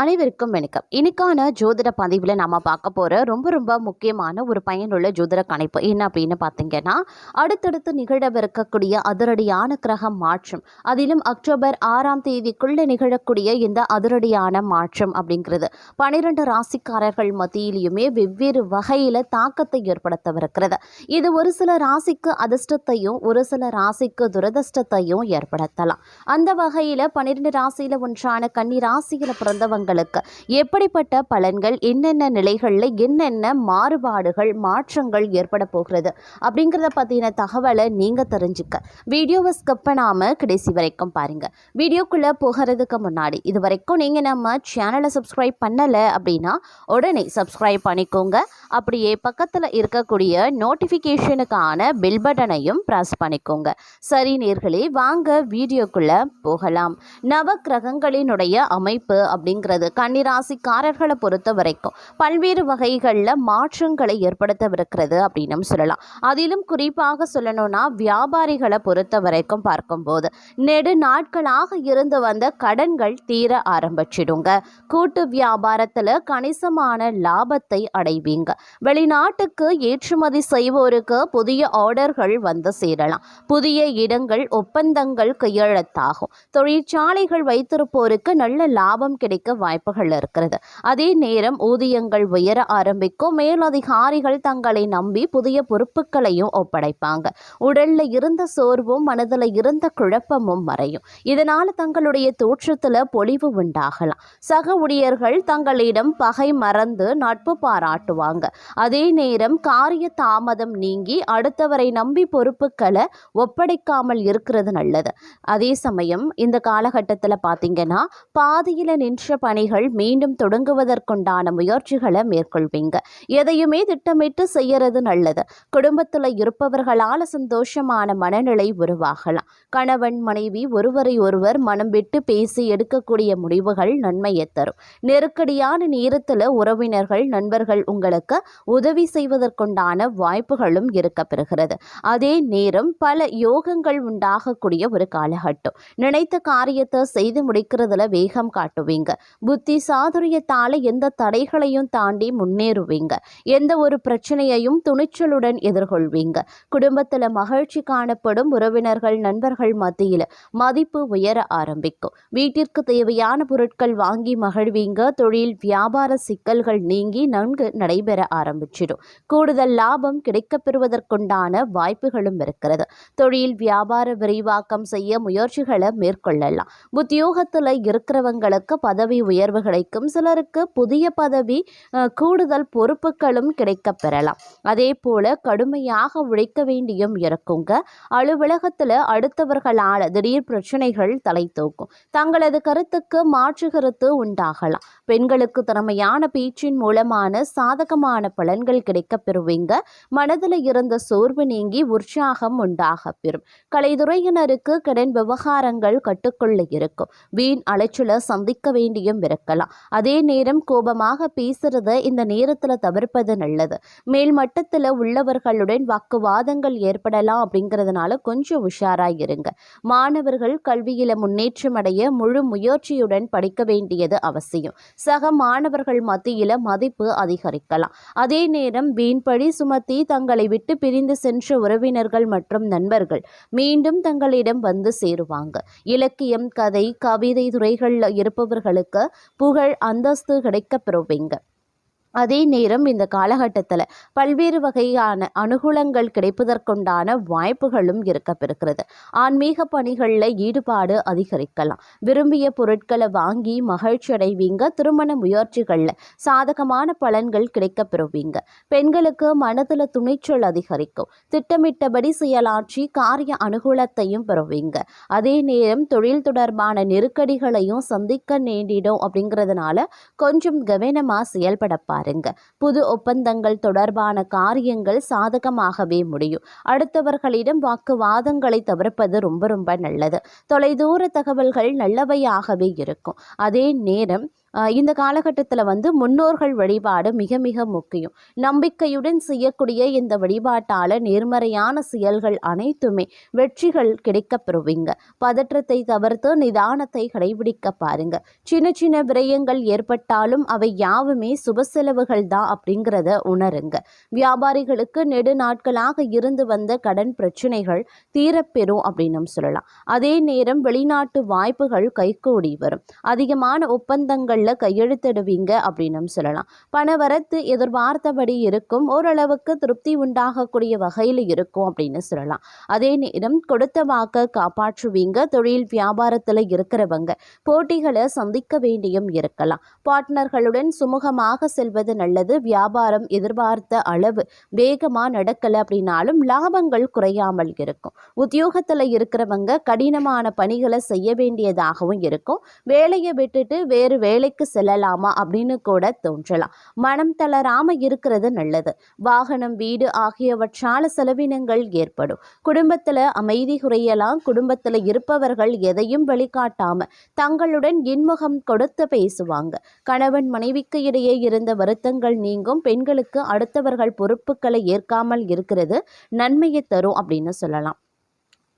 அனைவருக்கும் வணக்கம். இன்னைக்கான ஜோதிட பதிவில் நம்ம பார்க்க போகிற ரொம்ப ரொம்ப முக்கியமான ஒரு பயனுள்ள ஜோதிட கணிப்பு என்ன அப்படின்னு பார்த்தீங்கன்னா அடுத்தடுத்து நிகழவிருக்கக்கூடிய அதிரடியான கிரக மாற்றம். அதிலும் அக்டோபர் ஆறாம் தேதிக்குள்ளே நிகழக்கூடிய இந்த அதிரடியான மாற்றம் அப்படிங்கிறது பனிரெண்டு ராசிக்காரர்கள் மத்தியிலையுமே வெவ்வேறு வகையில் தாக்கத்தை ஏற்படுத்தவிருக்கிறது. இது ஒரு சில ராசிக்கு அதிர்ஷ்டத்தையும் ஒரு சில ராசிக்கு துரதிர்ஷ்டத்தையும் ஏற்படுத்தலாம். அந்த வகையில் பன்னிரெண்டு ராசியில் ஒன்றான கன்னி ராசியில் உங்களுக்கு எப்படிப்பட்ட பலன்கள் என்னென்ன நிலைகளில் என்னென்ன மாறுபாடுகள் மாற்றங்கள் ஏற்பட போகிறது அப்படிங்கிறத பற்றின தகவலை நீங்கள் தெரிஞ்சுக்க. வீடியோவை ஸ்கிப் பண்ணாமல் கடைசி வரைக்கும் பாருங்கள் வீடியோக்குள்ளே போகிறதுக்கு முன்னாடி இது வரைக்கும் நீங்கள் நம்ம சேனலை சப்ஸ்கிரைப் பண்ணலை அப்படின்னா உடனே சப்ஸ்கிரைப் பண்ணிக்கோங்க. அப்படியே பக்கத்தில் இருக்கக்கூடிய நோட்டிஃபிகேஷனுக்கான பெல் பட்டனையும் ப்ரெஸ் பண்ணிக்கோங்க. சரி நேர்களே வாங்க வீடியோக்குள்ளே போகலாம். நவ கிரகங்களினுடைய அமைப்பு அப்படிங்கிறது கன்னிராசிக்காரர்களை பொறுத்த வரைக்கும் பல்வேறு வகைகளில் மாற்றங்களை ஏற்படுத்தவிருக்கிறது அப்படின்னு சொல்லலாம். அதிலும் குறிப்பாக சொல்லணும்னா வியாபாரிகளை பொறுத்த வரைக்கும் பார்க்கும்போது நெடு நாட்களாக இருந்து வந்த கடன்கள் தீர ஆரம்பிச்சிடுங்க. கூட்டு வியாபாரத்தில் கணிசமான லாபத்தை அடைவீங்க. வெளிநாட்டுக்கு ஏற்றுமதி செய்வோருக்கு புதிய ஆர்டர்கள் வந்து சேரலாம். புதிய இடங்கள் ஒப்பந்தங்கள் கையெழுத்தாகும். தொழிற்சாலைகள் வைத்திருப்போருக்கு நல்ல லாபம் கிடைக்க வாய்ப்புகள் இருக்கிறது. அதே நேரம் ஊதியங்கள் உயர ஆரம்பிக்கும். மேலதிகாரிகள் தங்களை நம்பி புதிய பொறுப்புகளையும் ஒப்படைப்பாங்க. உடல்ல இருந்த சோர்வும் மனதில் இருந்த குழப்பமும் மறையும். இதனால தங்களுடைய தோற்றத்துல பொலிவு உண்டாகலாம். சக ஊழியர்கள் தங்களிடம் பகை மறந்து நட்பு பாராட்டுவாங்க. அதே நேரம் காரிய தாமதம் நீங்கி அடுத்தவரை நம்பி பொறுப்புகளை ஒப்படைக்காமல் இருக்கிறது நல்லது. அதே சமயம் இந்த காலகட்டத்தில் பார்த்தீங்கன்னா பாதியில் நின்ற பணிகள் மீண்டும் தொடங்குவதற்குண்டான முயற்சிகளை மேற்கொள்வீங்க. எதையுமே திட்டமிட்டு செய்யறது நல்லது. குடும்பத்தில் இருப்பவர்களால் சந்தோஷமான மனநிலை உருவாகலாம். கணவன் மனைவி ஒருவரை ஒருவர் மனம் விட்டு பேசி எடுக்கக்கூடிய முடிவுகள் நன்மையை தரும். நெருக்கடியான நேரத்தில் உறவினர்கள் நண்பர்கள் உங்களுக்கு உதவி செய்வதற்குண்டான வாய்ப்புகளும் இருக்க பெறுகிறது. அதே நேரம் பல யோகங்கள் உண்டாகக்கூடிய ஒரு காலகட்டம். நினைத்த காரியத்தை செய்து முடிக்கிறதுல வேகம் காட்டுவீங்க. புத்தி சாதுரியத்தால எந்த தடைகளையும் தாண்டி முன்னேறுவீங்க. எந்த ஒரு பிரச்சனையையும் துணிச்சலுடன் எதிர்கொள்வீங்க. குடும்பத்தில் மகிழ்ச்சி காணப்படும் உறவினர்கள் நண்பர்கள் மத்தியில் மதிப்பு உயர ஆரம்பிக்கும். வீட்டிற்கு தேவையான பொருட்கள் வாங்கி மகிழ்வீங்க. தொழில் வியாபார சிக்கல்கள் நீங்கி நன்கு நடைபெற ஆரம்பிச்சிடும். கூடுதல் லாபம் கிடைக்கப்பெறுவதற்குண்டான வாய்ப்புகளும் இருக்கிறது. தொழில் வியாபார விரிவாக்கம் செய்ய முயற்சிகளை மேற்கொள்ளலாம். உத்தியோகத்தில் இருக்கிறவங்களுக்கு பதவி உயர்வு கிடைக்கும் சிலருக்கு புதிய பதவி கூடுதல் பொறுப்புகளும் கிடைக்கப் பெறலாம். அதே போல கடுமையாக உழைக்க வேண்டியும் இருக்குங்க. அலுவலகத்தில் அடுத்தவர்களால் திடீர் பிரச்சனைகள் தலை தூக்கும். தங்களது கருத்துக்கு மாற்று கருத்து உண்டாகலாம். பெண்களுக்கு திறமையான பேச்சின் மூலமான சாதகமான பலன்கள் கிடைக்கப் பெறுவீங்க. மனதில் இருந்த சோர்வு நீங்கி உற்சாகம் உண்டாக பெறும். கலைத்துறையினருக்கு கடன் விவகாரங்கள் கட்டுக்குள்ள இருக்கும். வீண் அலைச்சலை சந்திக்க வேண்டிய வேண்டியும் இருக்கலாம் அதே நேரம் கோபமாக பேசுறத இந்த நேரத்தில் தவிர்ப்பது நல்லது. மேல் மட்டத்தில் உள்ளவர்களுடன் வாக்குவாதங்கள் ஏற்படலாம் அப்படிங்கிறதுனால கொஞ்சம் உஷாராக இருங்க. மாணவர்கள் கல்வியில முன்னேற்றம் அடைய முழு முயற்சியுடன் படிக்க வேண்டியது அவசியம். சக மாணவர்கள் மத்தியில மதிப்பு அதிகரிக்கலாம். அதே நேரம் வீண்படி சுமத்தி தங்களை விட்டு பிரிந்து சென்ற உறவினர்கள் மற்றும் நண்பர்கள் மீண்டும் தங்களிடம் வந்து சேருவாங்க. இலக்கியம் கதை கவிதை துறைகளில் இருப்பவர்களுக்கு புகழ் அந்தஸ்து கிடைக்கப் பெறுவீங்க. அதே நேரம் இந்த காலகட்டத்தில் பல்வேறு வகையான அனுகூலங்கள் கிடைப்பதற்குண்டான வாய்ப்புகளும் இருக்கப்பெறுகிறது. ஆன்மீக பணிகளில் ஈடுபாடு அதிகரிக்கலாம். விரும்பிய பொருட்களை வாங்கி மகிழ்ச்சி அடைவீங்க. திருமண முயற்சிகளில் சாதகமான பலன்கள் கிடைக்கப்பெறுவீங்க. பெண்களுக்கு மனதில் துணிச்சல் அதிகரிக்கும். திட்டமிட்டபடி செயலாற்றி காரிய அனுகூலத்தையும் பெறுவீங்க. அதே நேரம் தொழில் தொடர்பான நெருக்கடிகளையும் சந்திக்க நேரிடும் அப்படிங்கிறதுனால கொஞ்சம் கவனமாக செயல்பட பாருங்க. புது ஒப்பந்தங்கள் தொடர்பான காரியங்கள் சாதகமாகவே முடியும். அடுத்தவர்களிடம் வாக்குவாதங்களை தவிர்ப்பது ரொம்ப ரொம்ப நல்லது. தொலைதூர தகவல்கள் நல்லவையாகவே இருக்கும். அதே நேரம் இந்த காலகட்டத்தில் வந்து முன்னோர்கள் வழிபாடு மிக மிக முக்கியம். நம்பிக்கையுடன் செய்யக்கூடிய இந்த வழிபாட்டால் நேர்மறையான செயல்கள் அனைத்துமே வெற்றிகள் கிடைக்கப் பெறுவீங்க. பதற்றத்தை தவிர்த்து நிதானத்தை கடைபிடிக்க பாருங்க. சின்ன சின்ன விரயங்கள் ஏற்பட்டாலும் அவை யாவுமே சுப செலவுகள் தான் அப்படிங்கிறத உணருங்க. வியாபாரிகளுக்கு நெடு நாட்களாக இருந்து வந்த கடன் பிரச்சனைகள் தீரப்பெறும் அப்படின்னு சொல்லலாம். அதே நேரம் வெளிநாட்டு வாய்ப்புகள் கைகூடி வரும். அதிகமான ஒப்பந்தங்கள் ஒப்பந்தங்களில் கையெழுத்திடுவீங்க அப்படின்னு சொல்லலாம். பணவரத்து எதிர்பார்த்தபடி இருக்கும் ஓரளவுக்கு திருப்தி உண்டாகக்கூடிய வகையில் இருக்கும் அப்படின்னு சொல்லலாம். அதே நேரம் கொடுத்த வாக்க காப்பாற்றுவீங்க. தொழில் வியாபாரத்தில் இருக்கிறவங்க போட்டிகளை சந்திக்க வேண்டியும் இருக்கலாம். பார்ட்னர்களுடன் சுமூகமாக செல்வது நல்லது. வியாபாரம் எதிர்பார்த்த அளவு வேகமாக நடக்கலை அப்படின்னாலும் லாபங்கள் குறையாமல் இருக்கும். உத்தியோகத்தில் இருக்கிறவங்க கடினமான பணிகளை செய்ய வேண்டியதாகவும் இருக்கும். வேலையை விட்டுட்டு வேறு வேலைக்கு செல்லலாமா அப்படின்னு கூட தோன்றலாம். மனம் தளராம இருக்கிறது நல்லது. வாகனம் வீடு ஆகியவற்றால செலவினங்கள் ஏற்படும். குடும்பத்தில் அமைதி குறையலாம். குடும்பத்தில் இருப்பவர்கள் எதையும் வழிகாட்டாம தங்களுடன் இன்முகம் கொடுத்து பேசுவாங்க. கணவன் மனைவிக்கு இடையே இருந்த வருத்தங்கள் நீங்கும். பெண்களுக்கு அடுத்தவர்கள் பொறுப்புகளை ஏற்காமல் இருக்கிறது நன்மையை தரும் அப்படின்னு சொல்லலாம்.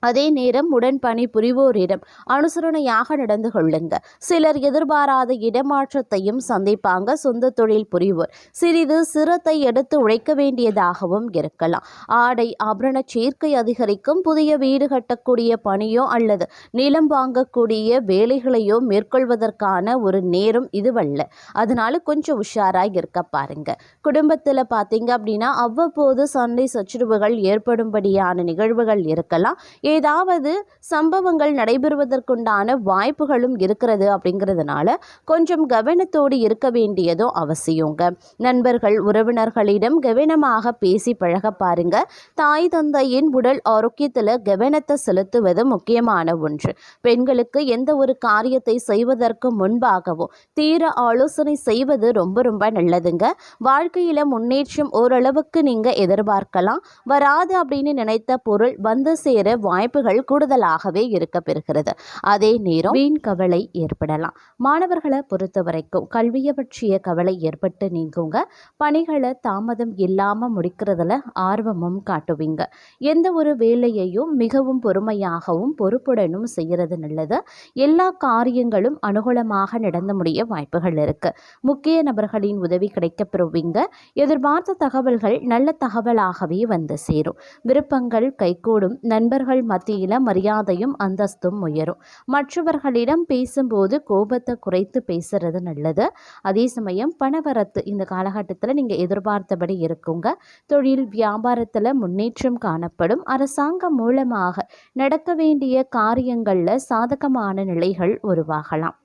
அதே நேரம் உடன் பணிபுரிவோரிடம் அனுசரணையாக நடந்து கொள்ளுங்க. சிலர் எதிர்பாராத இடமாற்றத்தையும் சந்திப்பாங்க. சொந்த தொழில் புரிவோர் சிறிது சிரத்தை எடுத்து உழைக்க வேண்டியதாகவும் இருக்கலாம். ஆடை ஆபரண சேர்க்கை அதிகரிக்கும். புதிய வீடு கட்டக்கூடிய பணியோ அல்லது நிலம் வாங்கக்கூடிய வேலைகளையோ மேற்கொள்வதற்கான ஒரு நேரம் இதுவல்ல. அதனால கொஞ்சம் உஷாராக இருக்க பாருங்க. குடும்பத்தில் பார்த்தீங்க அப்படின்னா அவ்வப்போது சண்டை சச்சுரவுகள் ஏற்படும்படியான நிகழ்வுகள் இருக்கலாம். ஏதாவது சம்பவங்கள் நடைபெறுவதற்குண்டான வாய்ப்புகளும் இருக்கிறது அப்படிங்கிறதுனால கொஞ்சம் கவனத்தோடு இருக்க வேண்டியதும் அவசியங்க. நண்பர்கள் உறவினர்களிடம் கவனமாக பேசி பழக பாருங்க. தாய் தந்தையின் உடல் ஆரோக்கியத்தில் கவனத்தை செலுத்துவது முக்கியமான ஒன்று. பெண்களுக்கு எந்த ஒரு காரியத்தை செய்வதற்கு முன்பாகவும் தீர ஆலோசனை செய்வது ரொம்ப ரொம்ப நல்லதுங்க. வாழ்க்கையில் முன்னேற்றம் ஓரளவுக்கு நீங்கள் எதிர்பார்க்கலாம். வராது அப்படின்னு நினைத்த பொருள் வந்து சேர வாய்ப்புகள் கூடுதலாகவே இருக்க பெறுகிறது. அதே நேரம் வீண் கவலை ஏற்படலாம். மாணவர்களை பொறுத்த வரைக்கும் கல்வியை பற்றிய கவலை ஏற்பட்டு நீங்குங்க. பணிகளை தாமதம் இல்லாமல் முடிக்கிறதுல ஆர்வமும் காட்டுவீங்க. எந்த ஒரு வேலையையும் மிகவும் பொறுமையாகவும் பொறுப்புடனும் செய்கிறது நல்லது. எல்லா காரியங்களும் அனுகூலமாக நடந்து முடிய வாய்ப்புகள் இருக்கு. முக்கிய நபர்களின் உதவி கிடைக்கப் பெறுவீங்க. எதிர்பார்த்த தகவல்கள் நல்ல தகவலாகவே வந்து சேரும். விருப்பங்கள் கைகூடும். நண்பர்கள் மத்தியில் மரியாதையும் அந்தஸ்தும் உயரும். மற்றவர்களிடம் பேசும்போது கோபத்தை குறைத்து பேசுறது நல்லது. அதே சமயம் பணவரத்து இந்த காலகட்டத்தில் நீங்கள் எதிர்பார்த்தபடி இருக்குங்க. தொழில் வியாபாரத்தில் முன்னேற்றம் காணப்படும். அரசாங்கம் மூலமாக நடக்க வேண்டிய காரியங்களில் சாதகமான நிலைகள் உருவாகலாம்.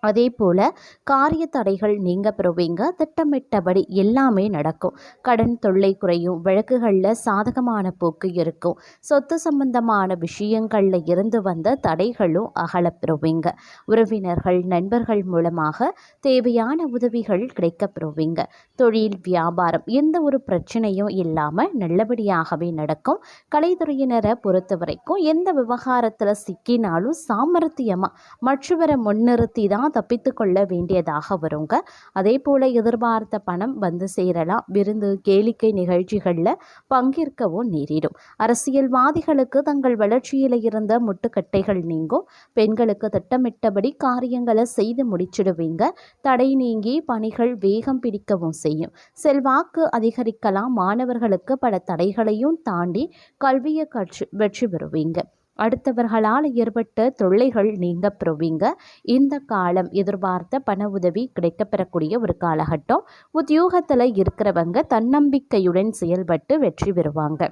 அதே போல் காரிய தடைகள் நீங்க பெறுவீங்க. திட்டமிட்டபடி எல்லாமே நடக்கும். கடன் தொல்லை குறையும். வழக்குகளில் சாதகமான போக்கு இருக்கும். சொத்து சம்பந்தமான விஷயங்களில் இருந்து வந்த தடைகளும் அகலப் பெறுவீங்க. உறவினர்கள் நண்பர்கள் மூலமாக தேவையான உதவிகள் கிடைக்கப் பெறுவீங்க. தொழில் வியாபாரம் எந்த ஒரு பிரச்சனையும் இல்லாமல் நல்லபடியாகவே நடக்கும். கலைத்துறையினரை பொறுத்த வரைக்கும் எந்த விவகாரத்தில் சிக்கினாலும் சாமர்த்தியமாக மற்றவரை முன்னிறுத்தி தான் தப்பித்து கொள்ள வேண்டியதாக வருங்க. அதே போல் எதிர்பார்த்த பணம் வந்து சேரலாம். விருந்து கேளிக்கை நிகழ்ச்சிகளில் பங்கேற்கவும் நேரிடும். அரசியல்வாதிகளுக்கு தங்கள் வளர்ச்சியில் இருந்த முட்டுக்கட்டைகள் நீங்கும். பெண்களுக்கு திட்டமிட்டபடி காரியங்களை செய்து முடிச்சிடுவீங்க. தடை நீங்கி பணிகள் வேகம் பிடிக்கவும் செய்யும். செல்வாக்கு அதிகரிக்கலாம். மாணவர்களுக்கு பல தடைகளையும் தாண்டி கல்வியை கற்று வெற்றி பெறுவீங்க. அடுத்தவர்களால் ஏற்பட்ட தொல்லைகள் நீங்க பெறுவீங்க. இந்த காலம் எதிர்பார்த்த பண உதவி கிடைக்கப்பெறக்கூடிய ஒரு காலகட்டம். உத்தியோகத்தில் இருக்கிறவங்க தன்னம்பிக்கையுடன் செயல்பட்டு வெற்றி பெறுவாங்க.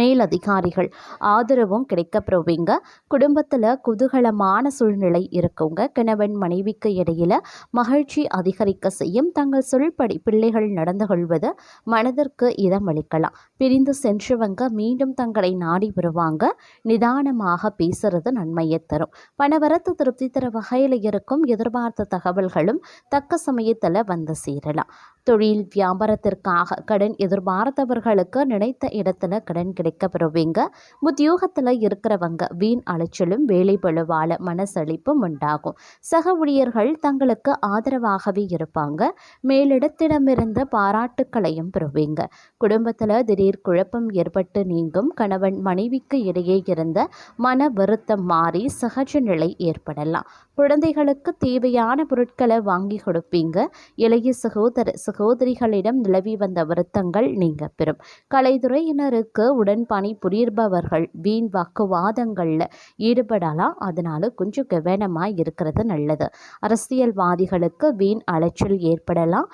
மேலதிகாரிகள் ஆதரவும் கிடைக்கப்பெறுவீங்க. குடும்பத்தில் குதூகலமான சூழ்நிலை இருக்குங்க. கணவன் மனைவிக்கு இடையில் மகிழ்ச்சி அதிகரிக்க செய்யும். தங்கள் சொல்படி பிள்ளைகள் நடந்து கொள்வது மனதிற்கு இதமளிக்கலாம் பிரிந்து சென்றவங்க மீண்டும் தங்களை நாடி வருவாங்க. நிதானமாக பேசுறது நன்மையை தரும். பணவரத்து திருப்தி தர வகையில் இருக்கும் எதிர்பார்த்த தகவல்களும் தக்க சமயத்தில் வந்து சேரலாம். தொழில் வியாபாரத்திற்காக கடன் எதிர்பார்த்தவர்களுக்கு நினைத்த இடத்துல கடன் கிடைக்க பெறுவீங்க உத்தியோகத்தில் இருக்கிறவங்க வீண் அலைச்சலும் வேலை பழுவால மனசளிப்பும் உண்டாகும். சக ஊழியர்கள் தங்களுக்கு ஆதரவாகவே இருப்பாங்க. மேலிடத்திடமிருந்த பாராட்டுக்களையும் பெறுவீங்க. குடும்பத்தில் திடீர் குழப்பம் ஏற்பட்டு நீங்கும். கணவன் மனைவிக்கு இடையே இருந்த மன வருத்தம் மாறி சகஜ நிலை ஏற்படலாம். குழந்தைகளுக்கு தேவையான பொருட்களை வாங்கி கொடுப்பீங்க. இளைய சகோதர சகோதரிகளிடம் நிலவி வந்த வருத்தங்கள் நீங்க பெறும். கலைத்துறையினருக்கு உடன் பணி புரிபவர்கள் வீண் வாக்குவாதங்களில் ஈடுபடலாம். அதனால கொஞ்சம் கவனமாக இருக்கிறது நல்லது. அரசியல்வாதிகளுக்கு வீண் அலைச்சல் ஏற்படலாம்.